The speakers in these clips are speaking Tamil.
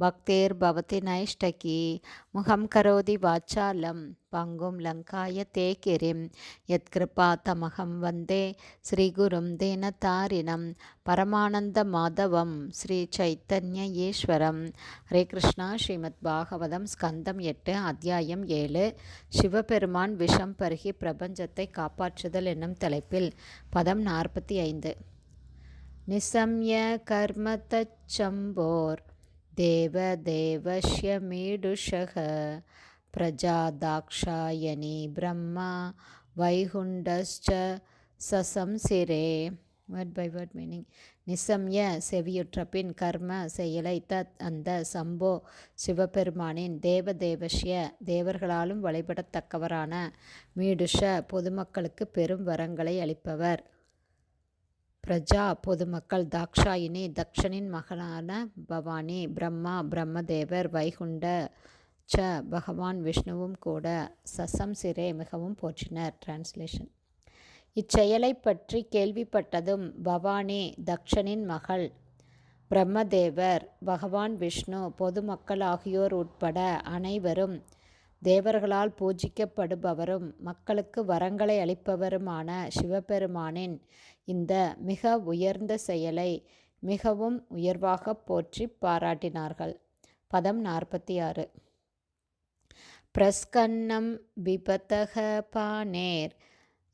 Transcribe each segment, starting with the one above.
பக்தேர் பவதி நைஷ்டகி முகம் கரோதி வாச்சாலம் பங்கும் லங்காய தே கிரிம் யத்கிருபா தமகம் வந்தே ஸ்ரீகுரும் தேனதாரிணம் பரமானந்த மாதவம் ஸ்ரீ சைத்தன்ய ஈஸ்வரம். ஹரே கிருஷ்ணா ஸ்ரீமத் பாகவதம் ஸ்கந்தம் எட்டு அத்தியாயம் ஏழு. சிவபெருமான் விஷம் பருகி பிரபஞ்சத்தை காப்பாற்றுதல் என்னும் தலைப்பில் பதம் நாற்பத்தி ஐந்து. நிசம்ய கர்ம தச்சம்போர் தேவ தேவஷ்ய மீடுஷக பிரஜாதாக்ஷாயணி பிரம்மா வைகுண்டஸ்ச சசம்சிரே. வேர்ட் பை வேர்ட் மீனிங் நிசம்ய செவியுற்ற பின் கர்ம செயலை தத் அந்த சம்போ சிவபெருமானின் தேவதேவஷ்ய தேவர்களாலும் வழிபடத்தக்கவரான மீடுஷ பொதுமக்களுக்கு பெரும் வரங்களை அளிப்பவர். பிரஜா பொதுமக்கள் தாக்ஷாயினி தக்ஷனின் மகளான பவானி பிரம்மா பிரம்மதேவர் வைகுண்ட ச பகவான் விஷ்ணுவும் கூட சசம் சிரே மிகவும் போற்றினர். டிரான்ஸ்லேஷன் இச்செயலை பற்றி கேள்விப்பட்டதும் பவானி தக்ஷனின் மகள் பிரம்மதேவர் பகவான் விஷ்ணு பொதுமக்கள் ஆகியோர் உட்பட அனைவரும் தேவர்களால் பூஜிக்கப்படுபவரும் மக்களுக்கு வரங்களை அளிப்பவருமான சிவபெருமானின் இந்த மிக உயர்ந்த செயலை மிகவும் உயர்வாக போற்றி பாராட்டினார்கள். பதம் நாற்பத்தி ஆறு. பிரஸ்கன்னம் பிபதக பானேர்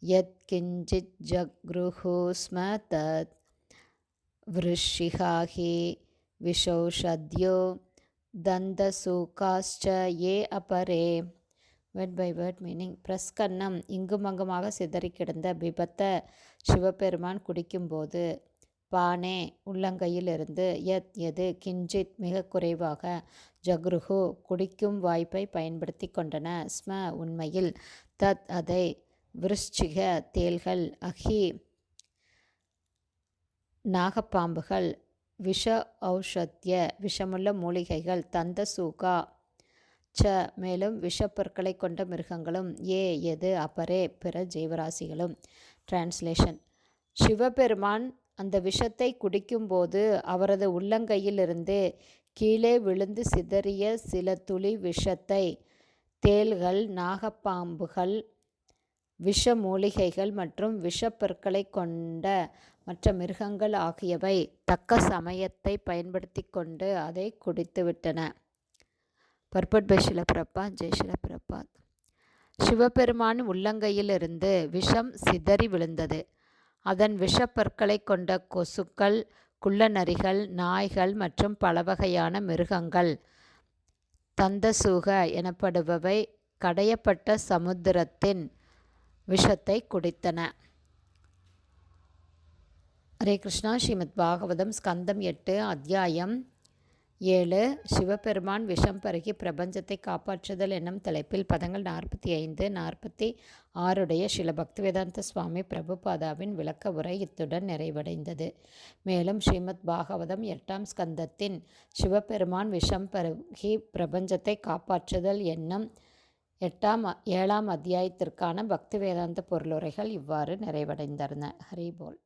யத் கிஞ்சித் ஜக்ருஹு ஸ்ம தத் விருஷிகாஹி விஷௌஷத்யோ தந்தசூகாஸ்ச ஏ அபரே. வேர்ட் பை வேர்ட் மீனிங் பிரஸ்கன்னம் இங்குமங்குமாக சிதறி கிடந்த பிபத்த சிவபெருமான் குடிக்கும்போது பானே உள்ளங்கையிலிருந்து எத் எது கிஞ்சித் மிக குறைவாக ஜக்ருஹு குடிக்கும் வாய்ப்பை பயன்படுத்தி கொண்டன. ஸ்ம உண்மையில். தத் அதை. விருஷ்சிக தேல்கள் அஹி நாகப்பாம்புகள். விஷ ஔஷத்திய விஷமுள்ள மூலிகைகள். தந்த சூகா ச மேலும் விஷப்பொருட்களை கொண்ட மிருகங்களும் ஏ எது அப்பரே பிற ஜீவராசிகளும். டிரான்ஸ்லேஷன் சிவபெருமான் அந்த விஷத்தை குடிக்கும்போது அவரது உள்ளங்கையிலிருந்து கீழே விழுந்து சிதறிய சில துளி விஷத்தை தேள்கள் நாகப்பாம்புகள் விஷ மூலிகைகள் மற்றும் விஷப்பொருட்களை கொண்ட மற்ற மிருகங்கள் ஆகியவை தக்க சமயத்தை பயன்படுத்தி கொண்டு அதை குடித்துவிட்டன. பர்பட் பை சிலப்பிரபாத் ஜெய் சிலப்பிரபாத் சிவபெருமான் உள்ளங்கையிலிருந்து விஷம் சிதறி விழுந்தது. அதன் விஷப்பற்களை கொண்ட கொசுக்கள் குள்ளநரிகள் நாய்கள் மற்றும் பல வகையான மிருகங்கள் தந்தசூக எனப்படுபவை கடையப்பட்ட சமுத்திரத்தின் விஷத்தை குடித்தன. ஹரே கிருஷ்ணா. ஸ்ரீமத் பாகவதம் ஸ்கந்தம் எட்டு அத்தியாயம் ஏழு சிவபெருமான் விஷம் பருகி பிரபஞ்சத்தை காப்பாற்றுதல் என்னும் தலைப்பில் பதங்கள் நாற்பத்தி ஐந்து நாற்பத்தி ஆறுடைய சில பக்திவேதாந்த சுவாமி பிரபுபாதாவின் விளக்க உரை இத்துடன் நிறைவடைந்தது. மேலும் ஸ்ரீமத் பாகவதம் எட்டாம் ஸ்கந்தத்தின் சிவபெருமான் விஷம் பருகி பிரபஞ்சத்தை காப்பாற்றுதல் என்னும் எட்டாம் ஏழாம் அத்தியாயத்திற்கான பக்தி வேதாந்த பொருளுரைகள் இவ்வாறு நிறைவடைந்தன. ஹரிபோல்.